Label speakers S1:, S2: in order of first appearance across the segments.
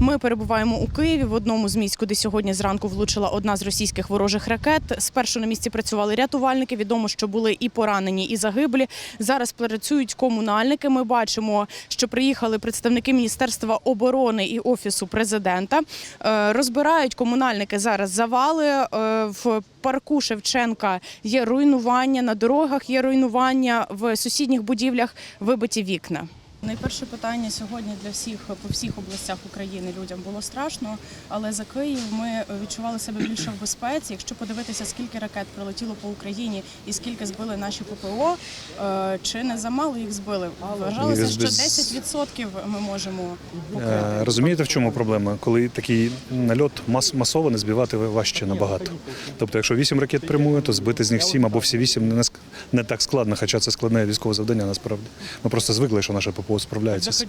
S1: Ми перебуваємо у Києві в одному з місць, куди сьогодні зранку влучила одна з російських ворожих ракет. Спершу на місці працювали рятувальники. Відомо, що були і поранені, і загиблі. Зараз працюють комунальники. Ми бачимо, що приїхали представники Міністерства оборони і офісу президента. Е, Розбирають комунальники зараз завали Е, в парку Шевченка. Є руйнування на дорогах, є руйнування в сусідніх будівлях, вибиті вікна. Найперше питання сьогодні для всіх по всіх областях України людям було страшно, але за Київ ми відчували себе більше в безпеці. Якщо подивитися, скільки ракет прилетіло по Україні і скільки збили наші ППО, е, чи не замало їх збили? Вважалося, що
S2: без-
S1: 10% ми можемо
S2: Е,
S1: покрити.
S2: Розумієте, в чому проблема? Коли такий нальот мас масово не збивати важче набагато. Тобто, якщо 8 ракет прямує, то збити з них 7 або всі 8 не, ск- не так складно, хоча це складне військове завдання насправді. Ми просто звикли, що наше ППО справляється. з-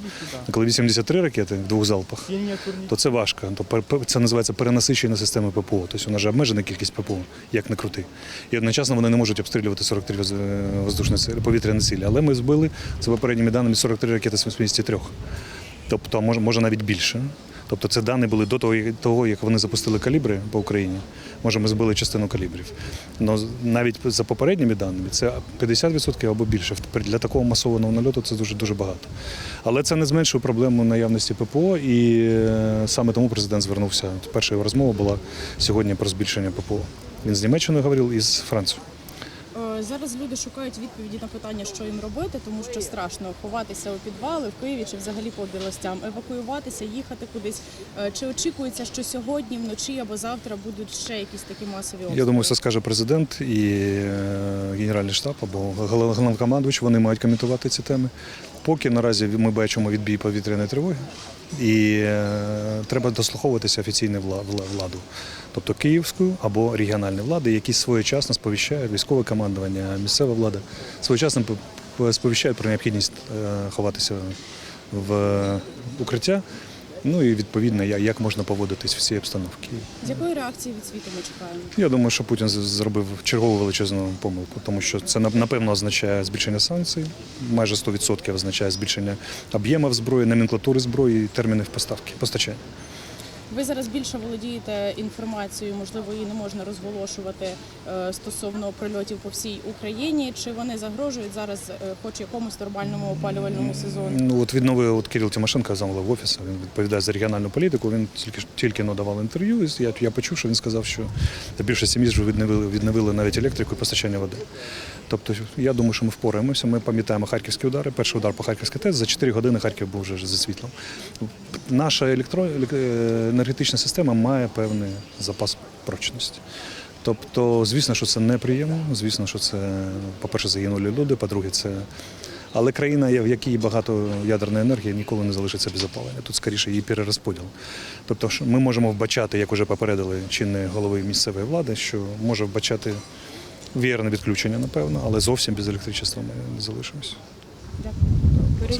S2: А Коли 83 ракети в двох залпах, то це важко. То це називається перенасичення системи ППО. Тобто вона нас же обмежена кількість ППО, як не крути. І одночасно вони не можуть обстрілювати 43 воз- е, воздушні повітряні цілі. Але ми збили за попередніми даними 43 ракети з 83. Тобто, може, може навіть більше. Тобто це дані були до того, як- вони запустили калібри по Україні. Може, ми збили частину калібрів. Но навіть за попередніми даними це 50% або більше. Для такого масованого нальоту це дуже дуже багато. Але це не зменшує проблему наявності ППО, і е, саме тому президент звернувся. Перша його розмова була сьогодні про збільшення ППО. Він з Німеччиною говорив і з Францією.
S1: Зараз люди шукають відповіді на питання, що їм робити, тому що страшно ховатися у підвали в Києві чи взагалі по областям, евакуюватися, їхати кудись. Е, Чи очікується, що сьогодні вночі або завтра будуть ще якісь такі масові обстріли?
S2: Я думаю, це скаже президент і е, Генеральний штаб або гол- головнокомандувач. Вони мають коментувати ці теми. Поки наразі ми бачимо відбій повітряної тривоги, і е, треба дослуховуватися вла- владу, тобто київську або регіональну влади, які своєчасно сповіщають військове командування, місцева влада своєчасно сповіщають про необхідність е, ховатися в укриття. Ну і відповідно, як можна поводитись в цій обстановці.
S1: З якої реакції від світу ми чекаємо?
S2: Я думаю, що Путін зробив чергову величезну помилку, тому що це нап- напевно означає збільшення санкцій, майже 100% означає збільшення об'ємів зброї, номенклатури зброї і термінів поставки постачання.
S1: Ви зараз більше володієте інформацією, можливо, її не можна розголошувати е, стосовно прильотів по всій Україні. Чи вони загрожують зараз, е, хоч якомусь нормальному опалювальному сезону?
S2: Ну от відновив от Кирил Тимошенко, замглав офісу, він відповідає за регіональну політику. Він тільки тільки надавав інтерв'ю. І я, я почув, що він сказав, що в міст вже відновили, відновили навіть електрику і постачання води. Тобто я думаю, що ми впораємося. Ми пам'ятаємо харківські удари. Перший удар по Харківській ТЕС за 4 години Харків був вже за світлом. Наша електро... е, енергетична система має певний запас прочності. Тобто, звісно, що це неприємно. Звісно, що це, по-перше, загинули люди, по-друге, це. Але країна, в якій багато ядерної енергії, ніколи не залишиться без опалення. Тут скоріше її перерозподіл. Тобто, ми можемо вбачати, як вже попередили чинні голови місцевої влади, що може вбачати вірне відключення, напевно, але зовсім без електричества ми не залишимося.
S1: Дякую.